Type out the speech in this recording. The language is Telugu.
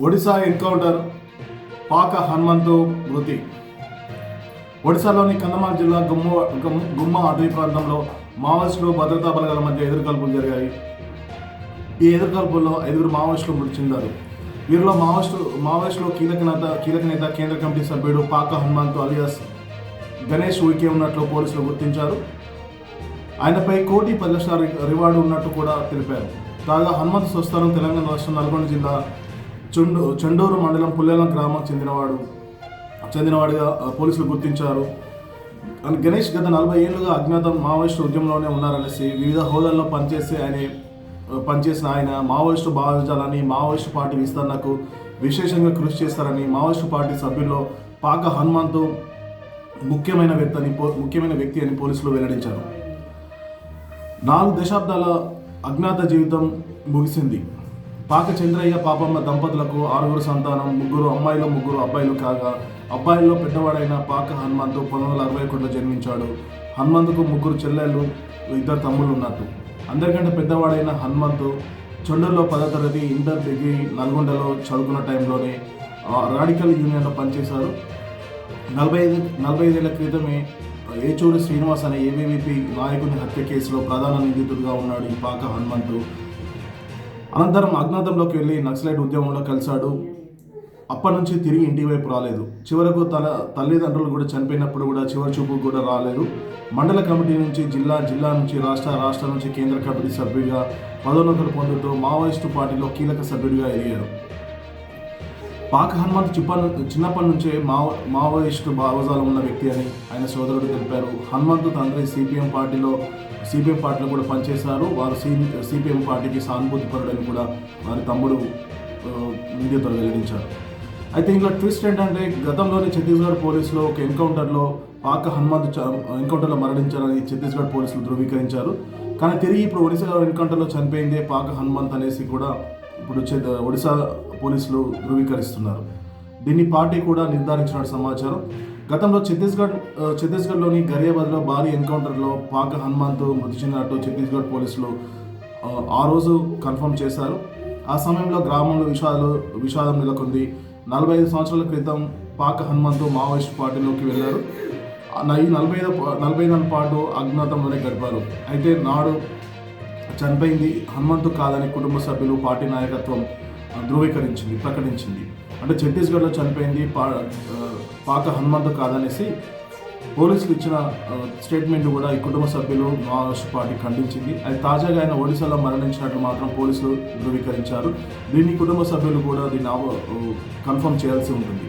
ఒడిశా ఎన్కౌంటర్ పాక హనుమంతు మృతి. ఒడిశాలోని కందమాల జిల్లా గుమ్మ గుమ్మ అటవీ ప్రాంతంలో మావోయిస్టులు భద్రతా బలగాల మధ్య ఎదురుకాల్పులు జరిగాయి. ఈ ఎదురుకాల్పుల్లో ఐదుగురు మావోయిస్టులు మృతి చెందారు. వీరిలో మావోయిస్టు మావోయిస్టులో కీలక నేత కీలక నేత కేంద్ర కమిటీ సభ్యుడు పాక హనుమంతు అలియాస్ గణేష్ ఉయికే ఉన్నట్లు పోలీసులు గుర్తించారు. ఆయనపై కోటి పది లక్షల రివార్డు ఉన్నట్టు కూడా తెలిపారు. కాగా హనుమంతు స్వస్థానం తెలంగాణ రాష్ట్రం నల్గొండ జిల్లా చుండు చండూరు మండలం పుల్లెలం గ్రామం చెందినవాడు. చెందినవాడిగా పోలీసులు గుర్తించారు. అని గణేష్ గత నలభై ఏళ్ళుగా అజ్ఞాత మావోయిస్టు ఉద్యమంలోనే ఉన్నారనేసి వివిధ హోదాల్లో పనిచేసే ఆయన పనిచేసిన ఆయన మావోయిస్టు భావించాలని మావోయిస్టు పార్టీ విస్తరణకు విశేషంగా కృషి చేస్తారని మావోయిస్టు పార్టీ సభ్యుల్లో పాక హనుమంతు ముఖ్యమైన వ్యక్తి అని పో- ముఖ్యమైన వ్యక్తి అని పోలీసులు వెల్లడించారు. నాలుగు దశాబ్దాల అజ్ఞాత జీవితం ముగిసింది. పాక చంద్రయ్య పాపమ్మ దంపతులకు ఆరుగురు సంతానం ముగ్గురు అమ్మాయిలు ముగ్గురు అబ్బాయిలు కాగా అబ్బాయిల్లో పెద్దవాడైన పాక హనుమంతు పంతొమ్మిది వందల అరవై ఒకటిలో జన్మించాడు. హనుమంతుకు ముగ్గురు చెల్లెళ్ళు ఇద్దరు తమ్ముళ్ళు ఉన్నట్టు అందరికంటే పెద్దవాడైన హనుమంతు చొండూరులో పదో తరగతి ఇంటర్ డిగ్రీ నల్గొండలో చదువుకున్న టైంలోనే రాడికల్ యూనియన్లో పనిచేశారు. నలభై ఐదు నలభై ఐదేళ్ళ క్రితమే ఏచూరి శ్రీనివాస్ అనే ఏబీవీపీ నాయకుని హత్య కేసులో ప్రధాన నిందితుడిగా ఉన్నాడు ఈ పాక హనుమంతు. అనంతరం అజ్ఞాతంలోకి వెళ్ళి నక్సలైట్ ఉద్యమంలో కలిశాడు. అప్పటి నుంచి తిరిగి ఇంటి వైపు రాలేదు. చివరకు తన తల్లిదండ్రులు కూడా చనిపోయినప్పుడు కూడా చివరి చూపు కూడా రాలేదు. మండల కమిటీ నుంచి జిల్లా జిల్లా నుంచి రాష్ట్ర రాష్ట్రం నుంచి కేంద్ర కమిటీ సభ్యుడిగా పదోన్నతులు పొందుతూ మావోయిస్టు పార్టీలో కీలక సభ్యుడిగా ఎదిగాడు పాక హనుమంత్ చిప్ప చిన్నప్పటి నుంచే మావో మావోయిస్టు భావజాలం ఉన్న వ్యక్తి అని ఆయన సోదరుడు తెలిపారు. హనుమంత్ తండ్రి సిపిఎం పార్టీలో సిపిఎం పార్టీలో కూడా పనిచేశారు. వారు సి సిపిఎం పార్టీకి సానుభూతి పరుడని కూడా వారి తమ్ముడు మీడియాతో వెల్లడించారు. అయితే ఇంట్లో ట్విస్ట్ ఏంటంటే గతంలోనే ఛత్తీస్గఢ్ పోలీసులు ఒక ఎన్కౌంటర్లో పాక హనుమంత్ చ- ఎన్కౌంటర్లో మరణించారని ఛత్తీస్గఢ్ పోలీసులు ధృవీకరించారు. కానీ తిరిగి ఇప్పుడు ఒడిశాలో ఎన్కౌంటర్లో చనిపోయిందే పాక హనుమంత్ అనేసి కూడా ఇప్పుడు ఒడిశా పోలీసులు ధృవీకరిస్తున్నారు. దీన్ని పార్టీ కూడా నిర్ధారించినట్టు సమాచారం. గతంలో ఛత్తీస్గఢ్ ఛత్తీస్గఢ్లోని గరియాబాద్లో భారీ ఎన్కౌంటర్లో పాక హనుమంత్ మృతి చెందినట్టు ఛత్తీస్గఢ్ పోలీసులు ఆ, రోజు కన్ఫర్మ్ చేశారు. ఆ సమయంలో గ్రామంలో విషాదాలు విషాదం నెలకొంది. నలభై ఐదు సంవత్సరాల క్రితం పాక హనుమంతు మావోయిస్ట్ పార్టీలోకి వెళ్ళారు. ఈ నలభై ఐదు నలభై ఐదు పాటు అజ్ఞాతంలోనే గడిపారు. అయితే నాడు చనిపోయింది. హనుమంతు కాదని కుటుంబ సభ్యులు పార్టీ నాయకత్వం ధృవీకరించింది ప్రకటించింది. అంటే ఛత్తీస్గఢ్లో చనిపోయింది పా పాత పాక హనుమంతు కాదనేసి పోలీసులు ఇచ్చిన స్టేట్మెంట్ కూడా ఈ కుటుంబ సభ్యులు మావోయిస్ట్ పార్టీ ఖండించింది. అది తాజాగా ఆయన ఒడిశాలో మరణించినట్లు మాత్రం పోలీసులు ధృవీకరించారు. దీన్ని కుటుంబ సభ్యులు కూడా దీన్ని కన్ఫర్మ్ చేయాల్సి ఉంటుంది.